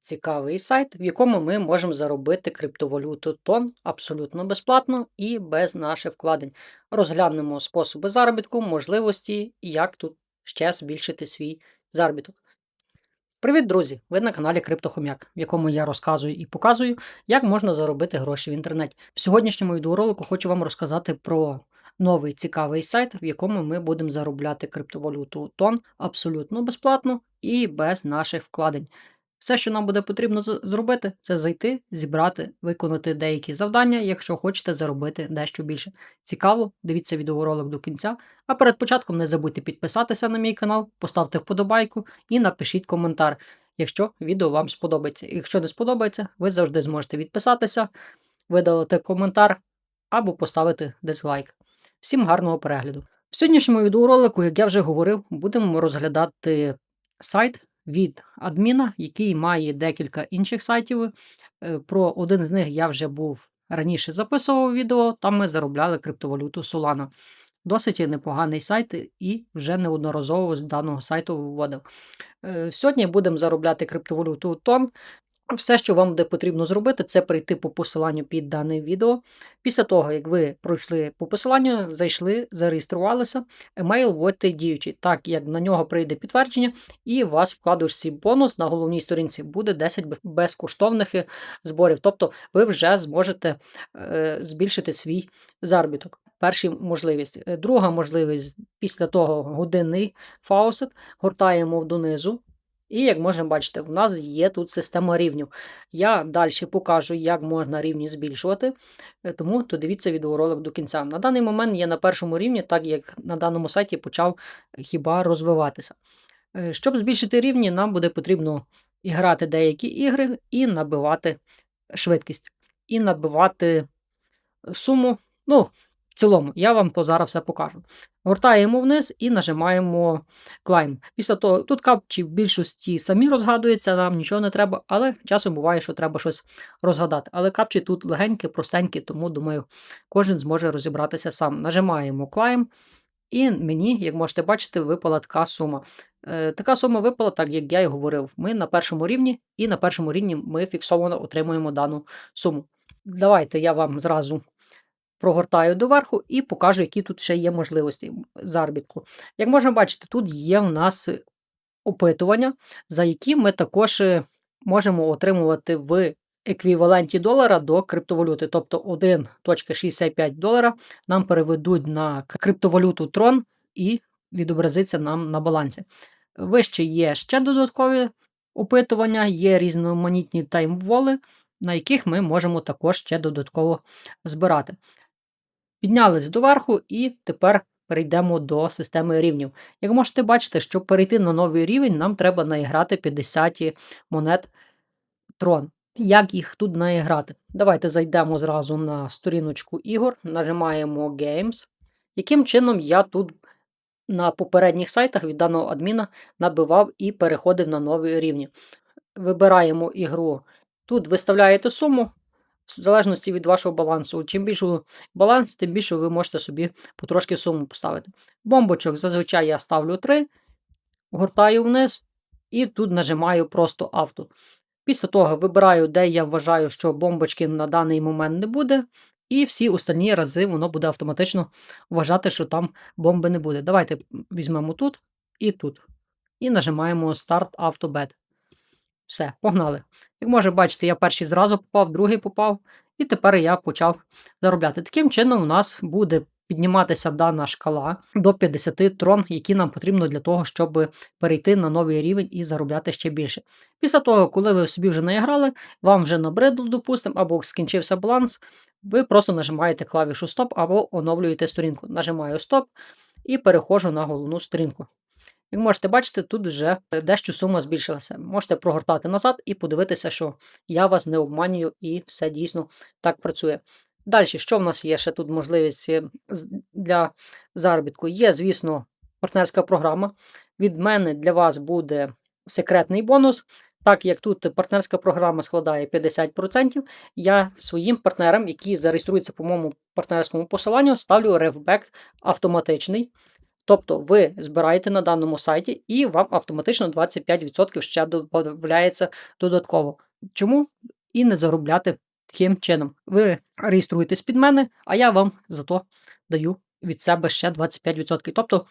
Цікавий сайт, в якому ми можемо заробити криптовалюту тон абсолютно безплатно і без наших вкладень. Розглянемо способи заробітку, можливості і як тут ще збільшити свій заробіток. Привіт, друзі! Ви на каналі Криптохом'як, в якому я розказую і показую, як можна заробити гроші в інтернеті. В сьогоднішньому відеоролику хочу вам розказати про новий цікавий сайт, в якому ми будемо заробляти криптовалюту тон абсолютно безплатно і без наших вкладень. Все, що нам буде потрібно зробити, це зайти, зібрати, виконати деякі завдання, якщо хочете заробити дещо більше. Цікаво, дивіться відеоролик до кінця. А перед початком не забудьте підписатися на мій канал, поставте вподобайку і напишіть коментар, якщо відео вам сподобається. Якщо не сподобається, ви завжди зможете відписатися, видалити коментар або поставити дизлайк. Всім гарного перегляду. В сьогоднішньому відеоролику, як я вже говорив, будемо розглядати сайт від адміна, який має декілька інших сайтів. Е, Про один з них я вже був раніше записував відео, там ми заробляли криптовалюту Solana. Досить непоганий сайт і вже неодноразово з даного сайту виводив. Е, Сьогодні будемо заробляти криптовалюту тон. Все, що вам буде потрібно зробити, це прийти по посиланню під дане відео. Після того, як ви пройшли по посиланню, зайшли, зареєструвалися, емейл вводьте діючий, так як на нього прийде підтвердження, і у вас вкладушці бонус на головній сторінці буде 10 безкоштовних е, зборів. Тобто ви вже зможете е, збільшити свій заробіток. Перша можливість. Е, Друга можливість після того годинний фаусет. Гортаємо донизу. І як можемо бачити, в нас є тут система рівнів. Я далі покажу, як можна рівні збільшувати, е, тому то дивіться відеоролик до кінця. На даний момент я на першому рівні, так як на даному сайті почав е, хіба розвиватися. Е, Щоб збільшити рівні, нам буде потрібно грати деякі ігри і набивати швидкість, і набивати суму. Ну, цілому, я вам то зараз все покажу. Гортаємо вниз і нажимаємо Climb. Після того, тут капчі в більшості самі розгадуються, нам нічого не треба, але часом буває, що треба щось розгадати. Але капчі тут легенькі, простенькі, тому думаю, кожен зможе розібратися сам. Нажимаємо Climb, і мені, як можете бачити, випала така сума. Е, така сума випала, так як я і говорив. Ми на першому рівні, і на першому рівні ми фіксовано отримуємо дану суму. Давайте я вам зразу прогортаю доверху і покажу, які тут ще є можливості заробітку. Як можна бачити, тут є в нас опитування, за які ми також е, можемо отримувати в еквіваленті долара до криптовалюти. Тобто 1.65 долара нам переведуть на криптовалюту Tron і відобразиться нам на балансі. Вище є ще додаткові опитування, є різноманітні таймволи, на яких ми можемо також ще додатково збирати. Піднялись доверху і тепер перейдемо до системи рівнів. Як можете бачити, щоб перейти на новий рівень, нам треба наіграти 50 монет трон. Як їх тут наіграти? Давайте зайдемо зразу на сторіночку ігор, нажимаємо Games. Яким чином я тут на попередніх сайтах від даного адміна набивав і переходив на нові рівні. Вибираємо ігру. Тут виставляєте суму, в залежності від вашого балансу. Чим більший баланс, тим більше ви можете собі потрошки суму поставити. Бомбочок зазвичай я ставлю 3, гортаю вниз і тут нажимаю просто авто. Після того вибираю, де я вважаю, що бомбочки на даний момент не буде. І всі останні рази воно буде автоматично вважати, що там бомби не буде. Давайте візьмемо тут і тут. І нажимаємо Start Auto Bet. Все, погнали. Як може бачите, я перший зразу попав, другий попав, і тепер я почав заробляти. Таким чином, у нас буде підніматися дана шкала до 50 трон, які нам потрібно для того, щоб перейти на новий рівень і заробляти ще більше. Після того, коли ви собі вже наіграли, вам вже набридло, допустимо, або скінчився баланс, ви просто нажимаєте клавішу Стоп або оновлюєте сторінку. Нажимаю Стоп і переходжу на головну сторінку. Як можете бачити, тут вже дещо сума збільшилася. Можете прогортати назад і подивитися, що я вас не обманюю і все дійсно так працює. Далі, що в нас є ще тут можливість е, для заробітку? Є, звісно, партнерська програма. Від мене для вас буде секретний бонус. Так як тут партнерська програма складає 50%, я своїм партнерам, які зареєструються по моєму партнерському посиланню, ставлю ревбек автоматичний. Тобто ви збираєте на даному сайті і вам автоматично 25% ще додається додатково. Чому і не заробляти таким чином? Ви реєструєтесь під мене, а я вам зато даю від себе ще 25%. Тобто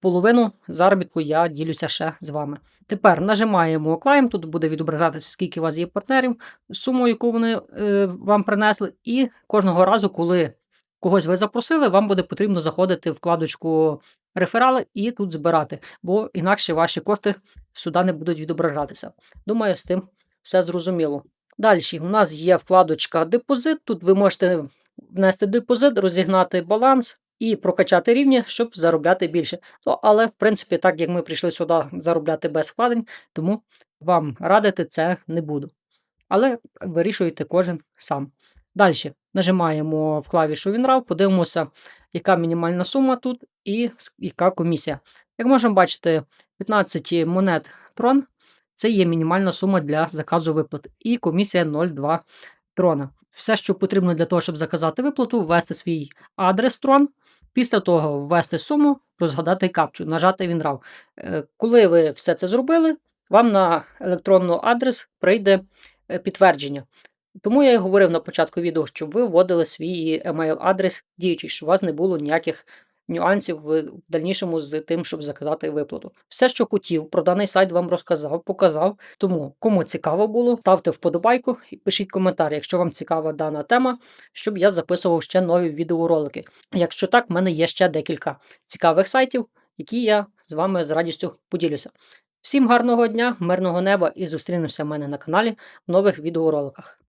половину заробітку я ділюся ще з вами. Тепер нажимаємо Claim, тут буде відображатися, скільки у вас є партнерів, суму, яку вони е, вам принесли, і кожного разу, коли когось ви запросили, вам буде потрібно заходити в вкладочку реферали і тут збирати, бо інакше ваші кошти сюди не будуть відображатися. Думаю, з тим все зрозуміло. Далі у нас є вкладочка депозит. Тут ви можете внести депозит, розігнати баланс і прокачати рівні, щоб заробляти більше. Ну, але, в принципі, так як ми прийшли сюди заробляти без вкладень, тому вам радити це не буду. Але вирішуєте кожен сам. Далі нажимаємо в клавішу WinRAW, подивимося, яка мінімальна сума тут і яка комісія. Як можемо бачити, 15 монет трон це є мінімальна сума для заказу виплат. І комісія 0,2 трона. Все, що потрібно для того, щоб заказати виплату, ввести свій адрес трон. Після того ввести суму, розгадати капчу, нажати WinRAW. Е, Коли ви все це зробили, вам на електронний адрес прийде е, підтвердження. Тому я і говорив на початку відео, щоб ви вводили свій емейл-адрес діючий, щоб у вас не було ніяких нюансів в дальнішому з тим, щоб заказати виплату. Все, що хотів, про даний сайт вам розказав, показав. Тому, кому цікаво було, ставте вподобайку і пишіть коментар, якщо вам цікава дана тема, щоб я записував ще нові відеоролики. Якщо так, в мене є ще декілька цікавих сайтів, які я з вами з радістю поділюся. Всім гарного дня, мирного неба і зустрінемося в мене на каналі в нових відеороликах.